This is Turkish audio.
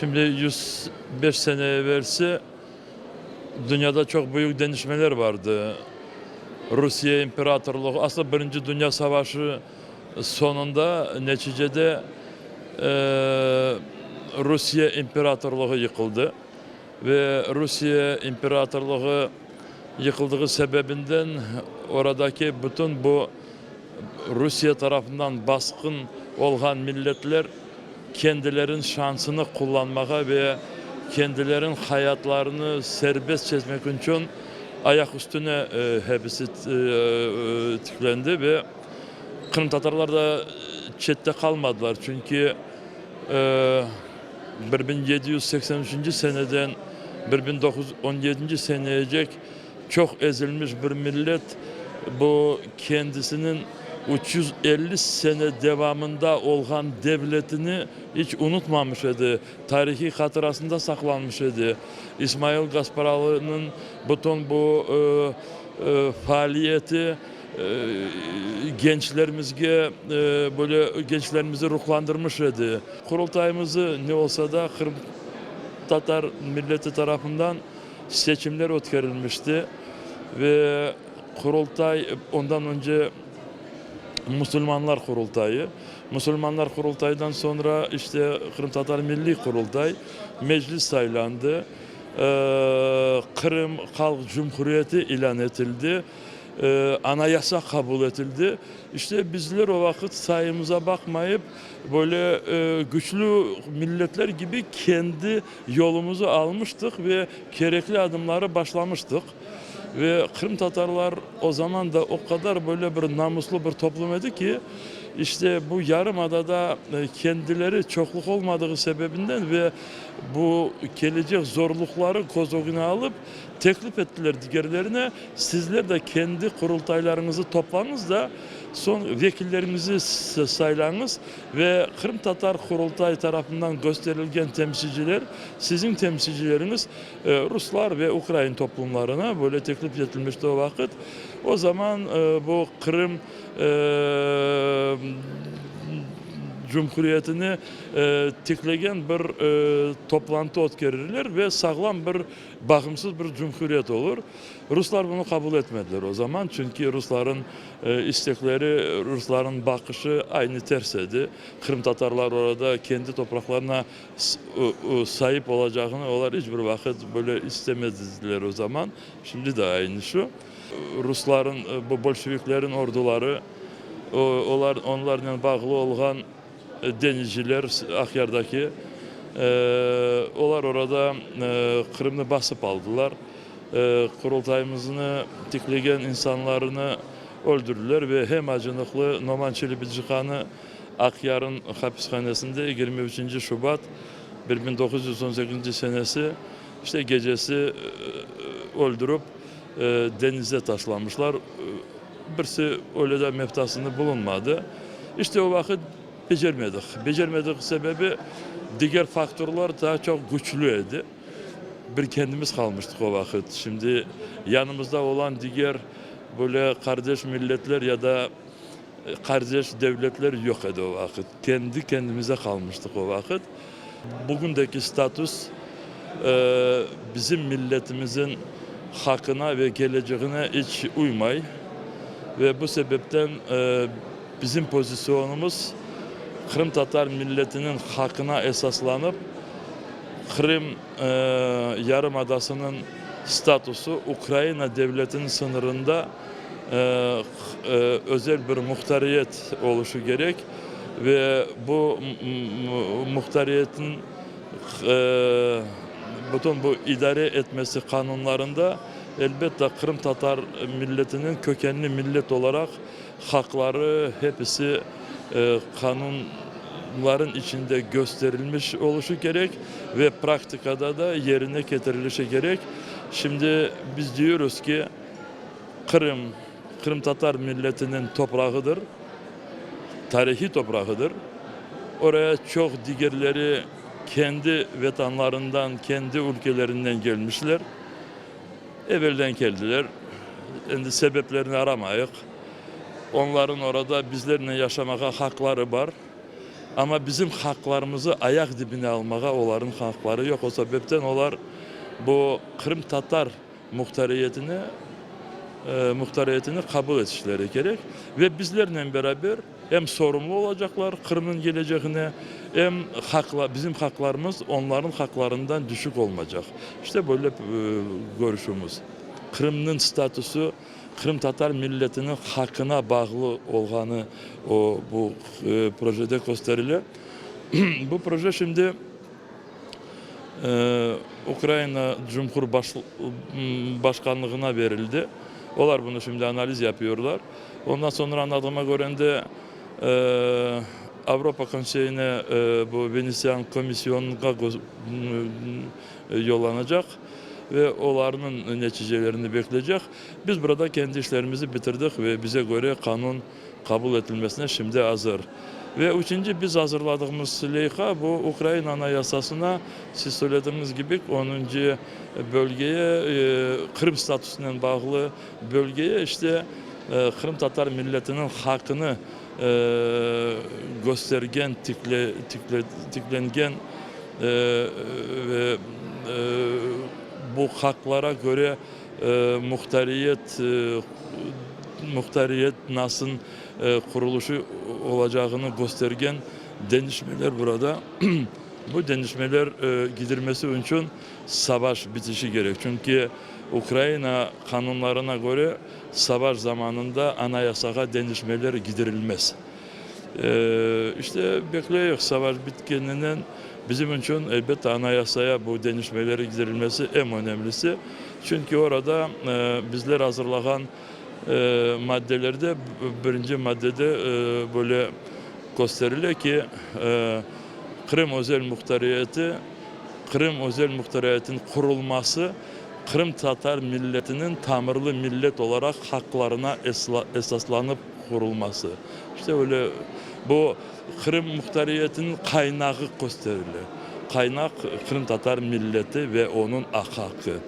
Şimdi 105 sene evvelsi dünyada çok büyük denişmeler vardı. Rusya İmparatorluğu aslında Birinci Dünya Savaşı sonunda neticede eee, Rusya İmparatorluğu yıkıldı ve Rusya İmparatorluğu yıkıldığı sebebinden oradaki bütün bu Rusya tarafından baskın olan milletler kendilerin şansını kullanmaya ve kendilerin hayatlarını serbest çizmek için ayak üstüne e, hepsi e, e, tıklendi ve Kırım Tatarlar da çette kalmadılar çünkü e, 1783. seneden 1917. seneyecek çok ezilmiş bir millet bu kendisinin 350 sene devamında olan devletini hiç unutmamış idi. Tarihi hatırasında saklanmış idi. İsmail Gasparalı'nın bütün bu e, e, faaliyeti e, gençlerimizge e, böyle gençlerimizi ruhlandırmış idi. Kurultayımızı ne olsa da Kırım Tatar milleti tarafından seçimler ötkerilmişti ve kurultay ondan önce Müslümanlar Kurultayı. Müslümanlar Kurultayı'dan sonra işte Kırım Tatar Milli Kurultay meclis saylandı. Ee, Kırım Halk Cumhuriyeti ilan edildi. Ee, anayasa kabul edildi. İşte bizler o vakit sayımıza bakmayıp böyle e, güçlü milletler gibi kendi yolumuzu almıştık ve gerekli adımları başlamıştık. Ve Kırım Tatarlar o zaman da o kadar böyle bir namuslu bir toplum idi ki işte bu yarımadada e, kendileri çokluk olmadığı sebebinden ve bu gelecek zorlukları önüne alıp teklif ettiler diğerlerine sizler de kendi kurultaylarınızı toplanız da son vekillerimizi s- saylanız ve Kırım Tatar Kurultay tarafından gösterilen temsilciler sizin temsilcileriniz e, Ruslar ve Ukrayna toplumlarına böyle teklif edilmişti o vakit. O zaman e, bu Kırım e, Cumhuriyetini e, tiklegen bir e, toplantı ötkerirler ve sağlam bir bağımsız bir cumhuriyet olur. Ruslar bunu kabul etmediler o zaman çünkü Rusların e, istekleri, Rusların bakışı aynı tersedi. Kırım Tatarlar orada kendi topraklarına sahip olacağını onlar hiçbir vakit böyle istemediler o zaman. Şimdi de aynı şu. Rusların, e, bu Bolşeviklerin orduları, onlar, onlarla bağlı olan denizciler Akyar'daki e, onlar orada e, Kırım'ı basıp aldılar. E, kurultayımızını tiklegen insanlarını öldürdüler ve hem acınıklı Noman Çelebici-Han'ı Akyar'ın hapishanesinde 23. Şubat 1918 senesi işte gecesi e, öldürüp e, denize taşlamışlar. E, Birisi öyle de meftasını bulunmadı. İşte o vakit becermedik. Becermedik sebebi diğer faktörler daha çok güçlüydü. Bir kendimiz kalmıştık o vakit. Şimdi yanımızda olan diğer böyle kardeş milletler ya da e, kardeş devletler yok idi o vakit. Kendi kendimize kalmıştık o vakit. Bugündeki statüs e, bizim milletimizin hakkına ve geleceğine hiç uymay ve bu sebepten e, bizim pozisyonumuz Kırım Tatar milletinin hakkına esaslanıp Kırım e, Yarımadası'nın statüsü Ukrayna devletinin sınırında e, e, özel bir muhtariyet oluşu gerek ve bu muhtariyetin e, bütün bu idare etmesi kanunlarında elbette Kırım Tatar milletinin kökenli millet olarak hakları hepsi e, kanunların içinde gösterilmiş oluşu gerek ve praktikada da yerine getirilişi gerek. Şimdi biz diyoruz ki Kırım, Kırım Tatar milletinin toprağıdır, tarihi toprağıdır. Oraya çok diğerleri kendi vatanlarından, kendi ülkelerinden gelmişler. Evvelden geldiler. Şimdi sebeplerini aramayık. Onların orada bizlerle yaşamaya hakları var. Ama bizim haklarımızı ayak dibine almağa onların hakları yok. O sebepten onlar bu Kırım Tatar muhtariyetini e, muhtariyetini kabul etişleri gerek ve bizlerle beraber hem sorumlu olacaklar Kırım'ın geleceğine hem hakla bizim haklarımız onların haklarından düşük olmayacak. İşte böyle e, görüşümüz. Kırım'ın statüsü Kırım Tatar milletinin hakkına bağlı olduğunu o bu e, projede gösterilir. bu proje şimdi e, Ukrayna Cumhurbaşkanlığına verildi. Onlar bunu şimdi analiz yapıyorlar. Ondan sonra anladığıma göre de e, Avrupa Konseyi'ne e, bu Venesian Komisyonu'na e, yollanacak ve onların neticelerini bekleyecek. Biz burada kendi işlerimizi bitirdik ve bize göre kanun kabul edilmesine şimdi hazır. Ve üçüncü biz hazırladığımız leyha bu Ukrayna Anayasası'na siz söylediğiniz gibi 10. bölgeye e, Kırım statüsünden bağlı bölgeye işte e, Kırım Tatar milletinin hakkını e, göstergen, tikle, tikle, tiklengen e, ve e, bu haklara göre e, muhtariyet e, muhtariyet nasıl e, kuruluşu olacağını göstergen denişmeler burada. bu denişmeler e, gidirmesi için savaş bitişi gerek. Çünkü Ukrayna kanunlarına göre savaş zamanında anayasaya denişmeler gidirilmez. Ee, işte bekliyoruz savaş bitkeninin bizim için elbette anayasaya bu denişmeleri giderilmesi en önemlisi. Çünkü orada e, bizler hazırlayan e, maddelerde birinci maddede e, böyle gösteriliyor ki e, Kırım özel muhtariyeti Kırım özel muhtariyetin kurulması Kırım Tatar milletinin tamirli millet olarak haklarına esaslanıp kurulması. İşte öyle bu Kırım muhtariyetinin kaynağı gösterilir. Kaynak Kırım Tatar milleti ve onun ahlakı.